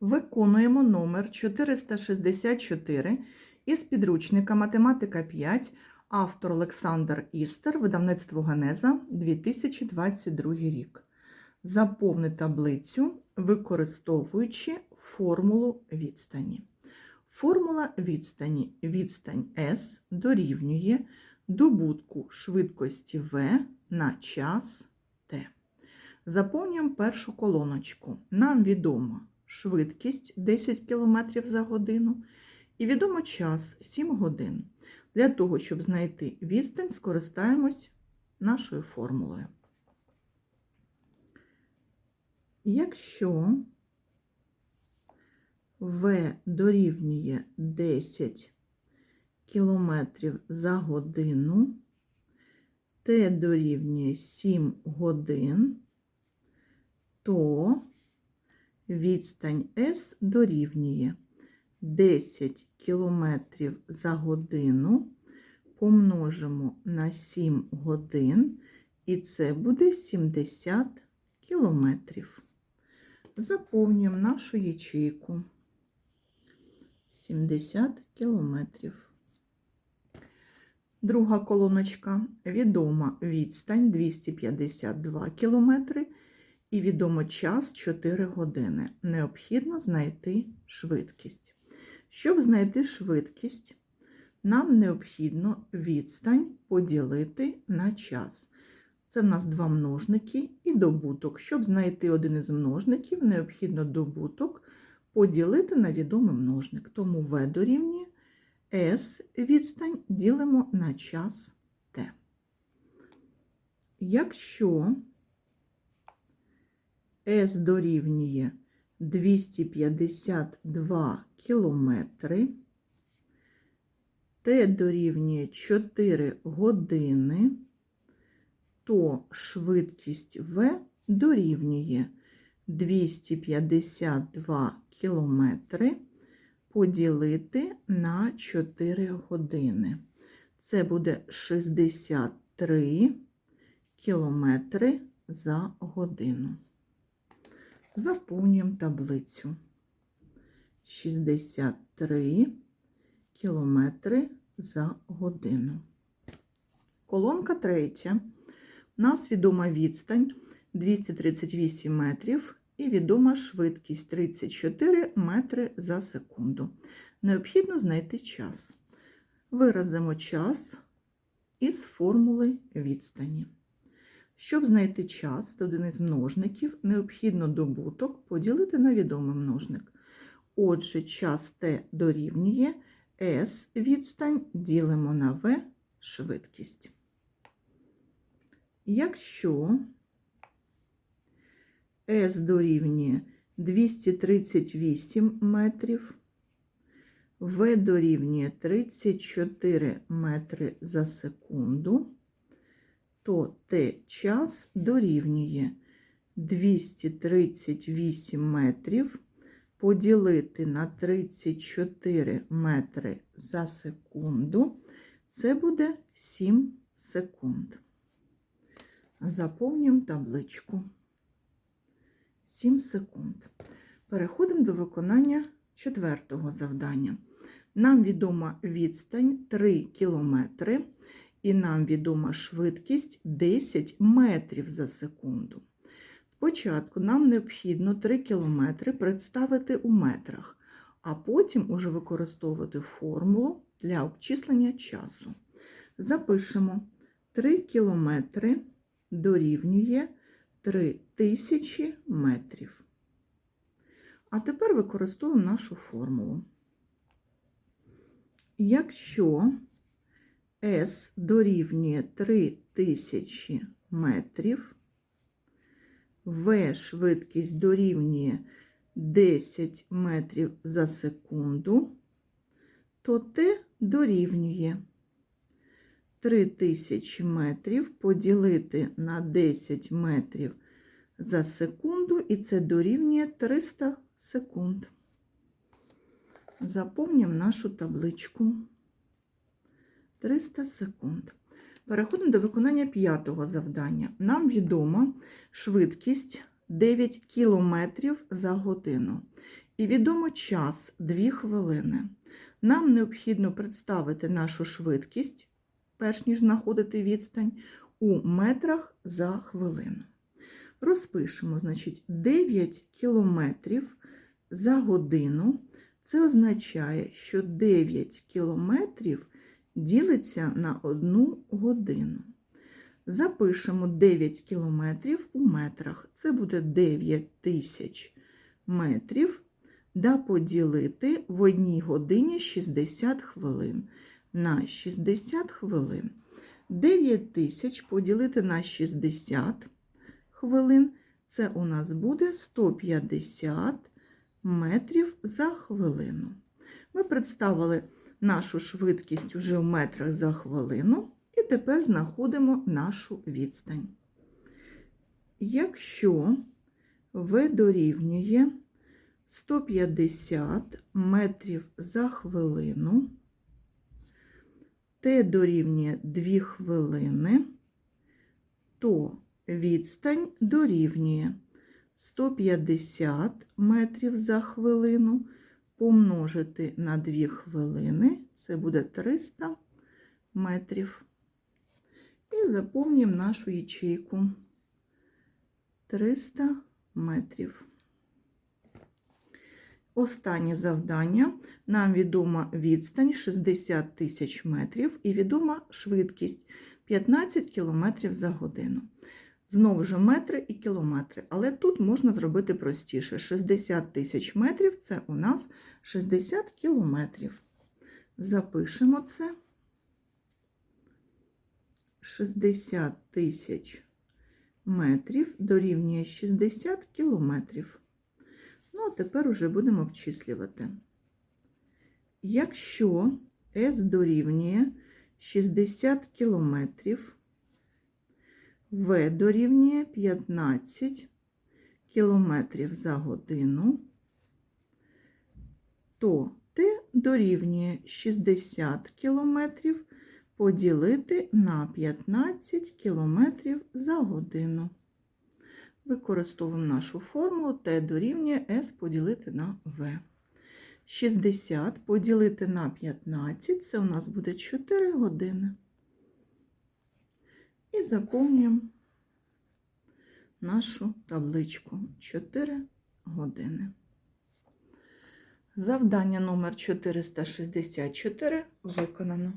Виконуємо номер 464 із підручника Математика 5, автор Олександр Істер, видавництво Генеза, 2022 рік. Заповни таблицю, використовуючи формулу відстані. Формула відстані відстань S дорівнює добутку швидкості V на час T. Заповнюємо першу колоночку. Нам відома швидкість 10 км за годину і відомо час 7 годин. Для того, щоб знайти відстань, скористаємось нашою формулою. Якщо В дорівнює 10 км за годину, Т дорівнює 7 годин, то відстань S дорівнює 10 км за годину помножимо на 7 годин, і це буде 70 кілометрів. Заповнюємо нашу ячейку. 70 кілометрів. Друга колоночка. Відома відстань 252 кілометри і відомо час 4 години. Необхідно знайти швидкість. Щоб знайти швидкість, нам необхідно відстань поділити на час. Це в нас два множники і добуток. Щоб знайти один із множників, необхідно добуток поділити на відомий множник. Тому В дорівнює S відстань ділимо на час Т. Якщо S дорівнює 252 кілометри, Т дорівнює 4 години, то швидкість В дорівнює 252 кілометри поділити на 4 години. Це буде 63 кілометри за годину. Заповнюємо таблицю. 63 кілометри за годину. Колонка третя. У нас відома відстань 238 метрів і відома швидкість 34 метри за секунду. Необхідно знайти час. Виразимо час із формули відстані. Щоб знайти час та один із множників, необхідно добуток поділити на відомий множник. Отже, час t дорівнює S відстань ділимо на V швидкість. Якщо S дорівнює 238 метрів, V дорівнює 34 метри за секунду, то T час дорівнює 238 метрів поділити на 34 метри за секунду, це буде 7 секунд. Заповнюємо табличку. 7 секунд. Переходимо до виконання четвертого завдання. Нам відома відстань 3 кілометри, і нам відома швидкість 10 метрів за секунду. Спочатку нам необхідно 3 кілометри представити у метрах, а потім уже використовувати формулу для обчислення часу. Запишемо 3 кілометри дорівнює 3000 метрів. А тепер використовуємо нашу формулу. Якщо S дорівнює 3000 метрів, В швидкість дорівнює 10 метрів за секунду, то Т дорівнює 3000 метрів поділити на 10 метрів за секунду, і це дорівнює 300 секунд. Заповнюємо нашу табличку. 300 секунд. Переходимо до виконання п'ятого завдання. Нам відома швидкість 9 км за годину. і відомо час 2 хвилини. Нам необхідно представити нашу швидкість, перш ніж знаходити відстань, у метрах за хвилину. Розпишемо, значить, 9 кілометрів за годину. Це означає, що 9 кілометрів ділиться на 1 годину. Запишемо 9 кілометрів у метрах. Це буде 9 тисяч метрів. Да поділити в одній годині 60 хвилин. На 60 хвилин. 9 тисяч поділити на 60 хвилин. Це у нас буде 150 метрів за хвилину. Ми представили нашу швидкість уже в метрах за хвилину, і тепер знаходимо нашу відстань. Якщо В дорівнює 150 метрів за хвилину, Т дорівнює 2 хвилини, то відстань дорівнює 150 метрів за хвилину помножити на 2 хвилини, це буде 300 метрів. І заповнюємо нашу ячейку 300 метрів. Останнє завдання. Нам відома відстань 60 тисяч метрів і відома швидкість 15 км за годину. Знову ж метри і кілометри. Але тут можна зробити простіше. 60 тисяч метрів це у нас 60 кілометрів. Запишемо це. 60 тисяч метрів дорівнює 60 кілометрів. Ну, а тепер уже будемо обчислювати. Якщо S дорівнює 60 кілометрів, В дорівнює 15 кілометрів за годину, то Т дорівнює 60 кілометрів поділити на 15 кілометрів за годину. Використовуємо нашу формулу Т дорівнює С поділити на В. 60 поділити на 15 це у нас буде 4 години. І заповнюємо нашу табличку 4 години. Завдання номер 464 виконано.